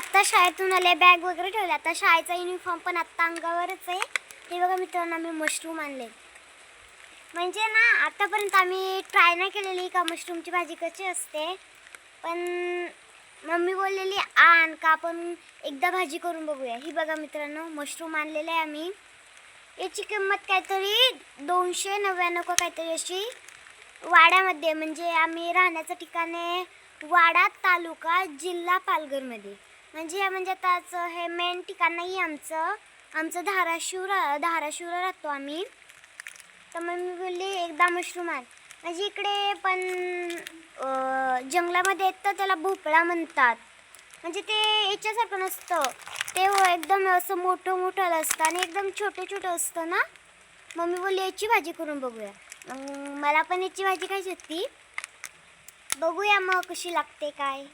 आत्ता शाळेतून आले बॅग वगैरे ठेवले. आता शाळेचा युनिफॉर्म पण आत्ता अंगावरच आहे. ते बघा मित्रांनो आम्ही मशरूम आणले. म्हणजे ना आत्तापर्यंत आम्ही ट्राय नाही केलेली का मशरूमची भाजी कशी असते. पण मम्मी बोललेली आण का आपण एकदा भाजी करून बघूया. ही बघा मित्रांनो मशरूम आणलेले आहे आम्ही. याची किंमत काहीतरी दोनशे नव्याण्णव का काहीतरी अशी वाड्यामध्ये म्हणजे आम्ही राहण्याचं ठिकाण आहे वाडा तालुका जिल्हा पालघरमध्ये. म्हणजे म्हणजे आताच हे मेन ठिकाण नाही आहे आमचं. आमचं धाराशिव रा धाराशिवला राहतो आम्ही. तर मग मी बोलली एकदा मशरूम आण म्हणजे इकडे पण जंगलामध्ये येत तर त्याला भोपळा म्हणतात. म्हणजे ते याच्यासारखं नसतं. ते हो एकदम असं मोठं मोठं असतं आणि एकदम छोटं छोटं असतं ना? मम्मी बोलली याची भाजी करून बघूया. मग मला पण याची भाजी खायची होती. बघूया मग कशी लागते काय.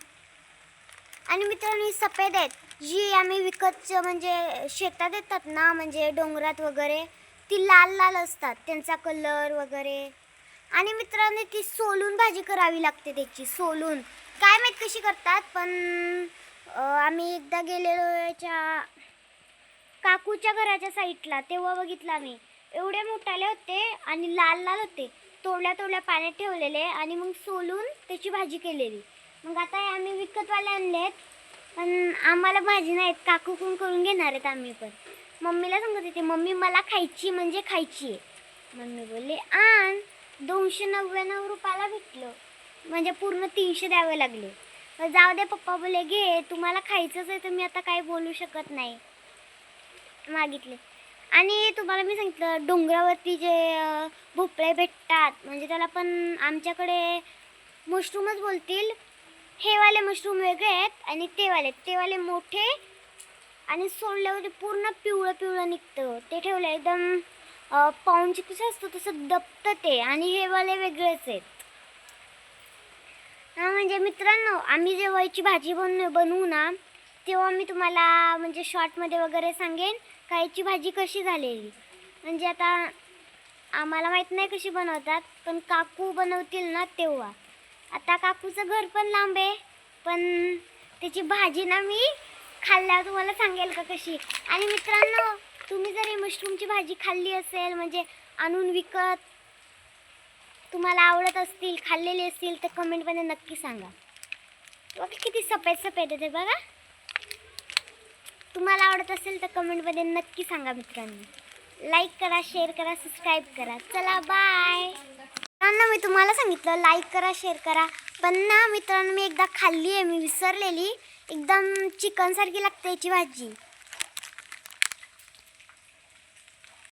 आणि मित्रांनो सफेद आहेत जी आम्ही विकत म्हणजे शेतात येतात ना म्हणजे डोंगरात वगैरे ती लाल लाल असतात त्यांचा कलर वगैरे. आणि मित्रांनो ती सोलून भाजी करावी लागते त्याची सोलून. काय माहीत कशी करतात पण आम्ही एकदा गेलेलो याच्या काकूच्या घराच्या साईडला तेव्हा बघितलं आम्ही. एवढे मोठाले होते आणि लाल लाल होते. तोडल्या तोडल्या पाण्यात ठेवलेले आणि मग सोलून त्याची भाजी केलेली. मग आता हे आम्ही विकतवाले आणलेत पण आम्हाला भाजी नाहीत काकूकून करून घेणार आहेत आम्ही पण. मम्मीला सांगत होते मम्मी मला खायची म्हणजे खायची आहे. मम्मी बोलले आण. दोनशे नव्याण्णव रुपयाला भेटलं म्हणजे पूर्ण तीनशे द्यावे लागले. मग जाऊ दे पप्पा बोले घे तुम्हाला खायचंच आहे तर मी आता काही बोलू शकत नाही. मागितले. आणि तुम्हाला मी सांगितलं डोंगरावरती जे भोपळे भेटतात म्हणजे त्याला पण आमच्याकडे मशरूमच बोलतील हे वाले मशरूम वेगळे आहेत आणि ते वाले ते वाले मोठे आणि सोडल्यावर म्हणजे पूर्ण पिवळं पिवळं निघतं. ते ठेवलं एकदम अं, कसं असतं तसं दबतं ते आणि हे वाले वेगळेच आहेत. हां म्हणजे मित्रांनो आम्ही जेव्हा याची भाजी बन बनवू ना तेव्हा मी तुम्हाला म्हणजे शॉर्टमध्ये वगैरे सांगेन का याची भाजी कशी झालेली. म्हणजे आता आम्हाला माहीत नाही कशी बनवतात पण काकू बनवतील ना तेव्हा. आता काकूचं घर पण लांब आहे. पण त्याची भाजी ना मी खाल्ल्यावर तुम्हाला सांगेल का कशी? आणि मित्रांनो तुम्ही जर ही मशरूमची भाजी खाल्ली असेल म्हणजे आणून विकत तुम्हाला आवडत असतील खाल्लेली असतील तर कमेंटमध्ये नक्की सांगा. बघा किती सफेद सफेद येते बघा. तुम्हाला आवडत असेल तर कमेंटमध्ये नक्की सांगा मित्रांनो. लाईक करा शेअर करा सबस्क्राईब करा. चला बाय मी तुम्हाला सांगितलं लाईक करा शेअर करा. पण ना मित्रांनो मी एकदा खाल्ली आहे मी विसरलेली. एकदम चिकनसारखी लागते याची भाजी.